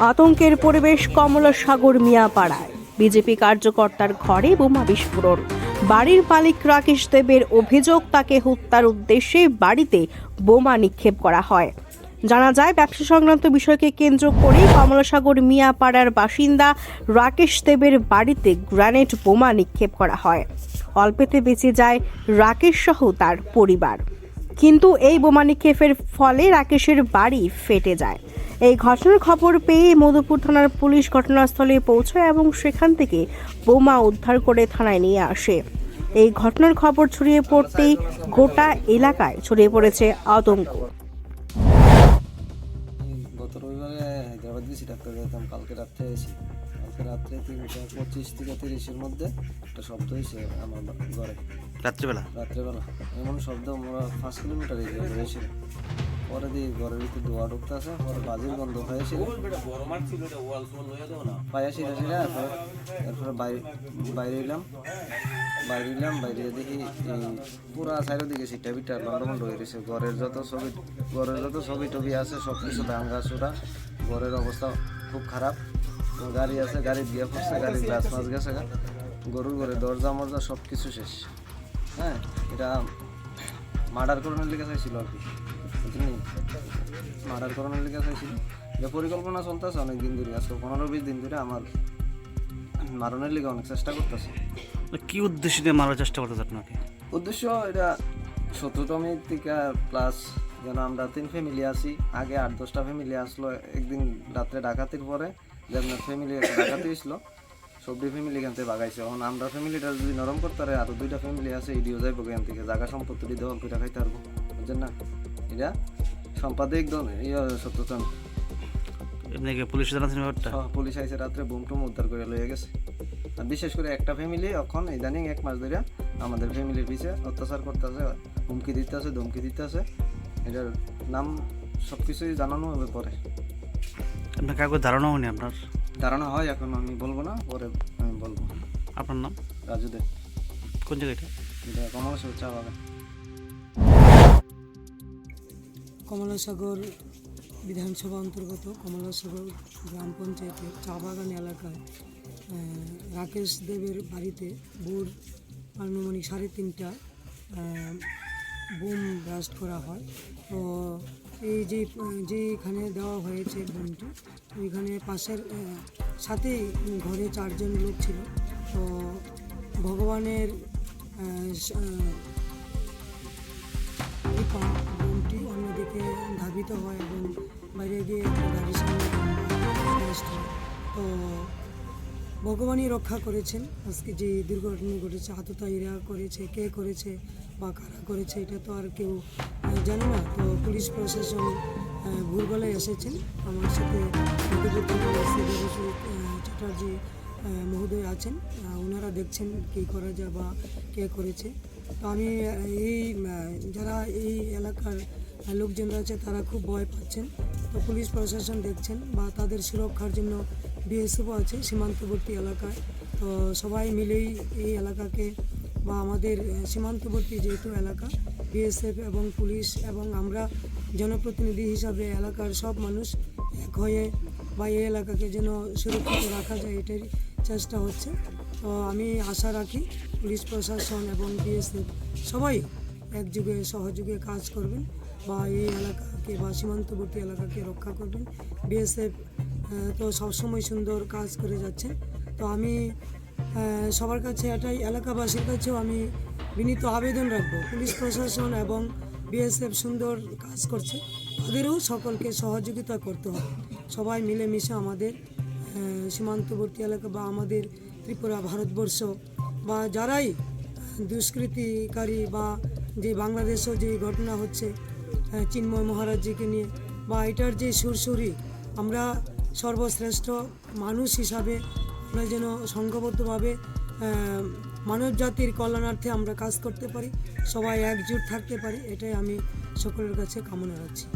আতঙ্কের পরিবেশ কমলা সাগর মিয়াপাড়ায়। বিজেপি কার্যকর্তার ঘরে বোমা বিস্ফোরণ। বাড়ির মালিক রাকেশ দেবের অভিযোগ, তাকে হত্যার উদ্দেশ্যে বাড়িতে বোমা নিক্ষেপ করা হয়। জানা যায়, ব্যবসা সংক্রান্ত বিষয়কে কেন্দ্র করে কমলাসাগর মিয়াপাড়ার বাসিন্দা রাকেশ দেবের বাড়িতে গ্রানেড বোমা নিক্ষেপ করা হয়। অল্পেতে বেঁচে যায় রাকেশ সহ তার পরিবার। কিন্তু এই বোমা নিক্ষেপের ফলে রাকেশের বাড়ি ফেটে যায়। এই ঘটনার খবর পেয়ে মধুপুর থানার পুলিশ ঘটনাস্থলে পৌঁছায় এবং সেখান থেকে বোমা উদ্ধার করে থানায় নিয়ে আসে। এই ঘটনার খবর ছড়িয়ে পড়তেই গোটা এলাকায় ছড়িয়ে পড়েছে আতঙ্ক। গত রবিবারে হায়দ্রাবাদ গেছি ডাক্তার যেতাম কালকে রাত্রে এসেছি কালকে রাত্রে তিনটা পঁচিশ থেকে তিরিশের মধ্যে একটা শব্দ হয়েছে আমার ঘরে। রাত্রিবেলা? রাত্রেবেলা। এমন শব্দ আমরা পাঁচ কিলোমিটার হয়েছিল পরে দিয়ে ঘরের ভিতরে ঢুকতে আছে পরে বাজির গন্ধ হয়েছিল পায়া সিরা সিরা এরপরে এরপরে বাইরে এলাম। বাইরে এলাম, বাইরে দেখি পুরা সাইডের দিকে সিটটা বিটা লন্ডমন্ড হয়ে গেছে। ঘরের যত ছবি ঘরের যত ছবি টবি আছে, সব কিছু ভাঙ্গা চূড়া ঘরের অবস্থা খুব খারাপ। গাড়ি আছে, গাড়ি দিয়ে পড়ছে গাড়ির গ্লাস মাছ গেছে। গরুর ঘরে দরজা মরজা সব কিছু শেষ। হ্যাঁ এটা মার্ডার করানোর লিগে চাইছিল আর কি। বুঝলি? মার্ডার করানোর লিগে চাইছিল যে পরিকল্পনা চলতেছে অনেক দিন ধরে আজকে পনেরো বিশ দিন ধরে আমার মারণের লিগে অনেক চেষ্টা করতেছে। কি উদ্দেশ্য দিয়ে মারার চেষ্টা করতেছে আপনাকে? উদ্দেশ্য এটা সতেরোতমী থেকে প্লাস যেন আমরা তিন ফ্যামিলি আছি আগে আট দশটা ফ্যামিলি আসলো একদিন রাত্রে ডাকাতির পরে যেন ফ্যামিলি ডাকাতি হয়েছিল সবটি ফ্যামিলি এখান থেকে বাগাইছে এখন আমরা ফ্যামিলিটা যদি নরম করতে পারে আরও দুইটা ফ্যামিলি আছে ইডিও যাইব এখান থেকে জায়গা সম্পত্তি দখল করে খাইতে পারব বুঝছেন না? এটা সম্পাদক দল ইয়ে এমনি পুলিশ জানাচ্ছেন ব্যাপারটা? পুলিশ আইসে রাত্রে বুম টুম উদ্ধার করে লয়ে গেছে। আর বিশেষ করে একটা ফ্যামিলি এখন ইদানিং এক মাস ধরে আমাদের ফ্যামিলির পিছে অত্যাচার করতেছে হুমকি দিতেছে ধমকি দিতেছে। এটার নাম সব কিছুই জানানো হবে পরে। আপনার কাউকে ধারণা হয়নি আপনার? ধারণা হয় এখন আমি বলব না পরে আমি বলব। আপনার নাম? রাজু দে। কোন জায়গাটা এটা? কমলেশ্বর চা বাগান। কমলাসাগর বিধানসভা অন্তর্গত কমলাসাগর গ্রাম পঞ্চায়েতের চা বাগান এলাকায় রাকেশ দেবের বাড়িতে ভোর আনুমানিক সাড়ে তিনটা বোম ব্লাস্ট করা হয়। তো এই যে যেখানে দেওয়া হয়েছে বোমটি, ওইখানে পাশের সাথেই ঘরে চারজন লোক ছিল। তো ভগবানের বোমটি স- কৃপা ধাবিত হয় এবং বাইরে গিয়ে গাড়ির সামনে তো ভগবানই রক্ষা করেছেন। আজকে যে দুর্ঘটনা ঘটেছে আততায়ীরা করেছে কে করেছে বা কারা করেছে এটা তো আর কেউ জানে না। তো পুলিশ প্রশাসন আহ, ভোরবেলায় এসেছেন। আমার সাথে চ্যাটার্জি মহোদয় আছেন। ওনারা দেখছেন কী করা যায় বা কে করেছে। তো আমি এই যারা এই এলাকার লোকজনরা আছে, তারা খুব ভয় পাচ্ছেন। তো পুলিশ প্রশাসন দেখছেন বা তাদের সুরক্ষার জন্য বিএসএফও আছে সীমান্তবর্তী এলাকায়। তো সবাই মিলেই এই এলাকাকে বা আমাদের সীমান্তবর্তী যেহেতু এলাকা, বিএসএফ এবং পুলিশ এবং আমরা জনপ্রতিনিধি হিসাবে এলাকার সব মানুষ এক হয়ে বা এই এলাকাকে যেন সুরক্ষিত রাখা যায়, এটাই চেষ্টা হচ্ছে। তো আমি আশা রাখি পুলিশ প্রশাসন এবং বিএসএফ সবাই একযুগে, সহযোগে কাজ করবেন। বা এই এলাকাকে বা সীমান্তবর্তী এলাকাকে রক্ষা করবেন। বিএসএফ তো সবসময় সুন্দর কাজ করে যাচ্ছে। তো আমি সবার কাছে এটাই, এলাকাবাসীর কাছেও আমি বিনীত আবেদন রাখব। পুলিশ প্রশাসন এবং বিএসএফ সুন্দর কাজ করছে। তাদেরও সকলকে সহযোগিতা করতে হবে। সবাই মিলেমিশে আমাদের সীমান্তবর্তী এলাকা বা আমাদের ত্রিপুরা ভারতবর্ষ বা যারাই দুষ্কৃতিকারী বা যে বাংলাদেশেও যে ঘটনা হচ্ছে চিন্ময় মহারাজজিকে নিয়ে। বা এটার যে সুরসুরি, আমরা সর্বশ্রেষ্ঠ মানুষ হিসাবে আমরা যেন সংঘবদ্ধভাবে মানব জাতির কল্যাণার্থে আমরা কাজ করতে পারি, সবাই একজোট থাকতে পারি, এটাই আমি সকলের কাছে কামনা রাখছি।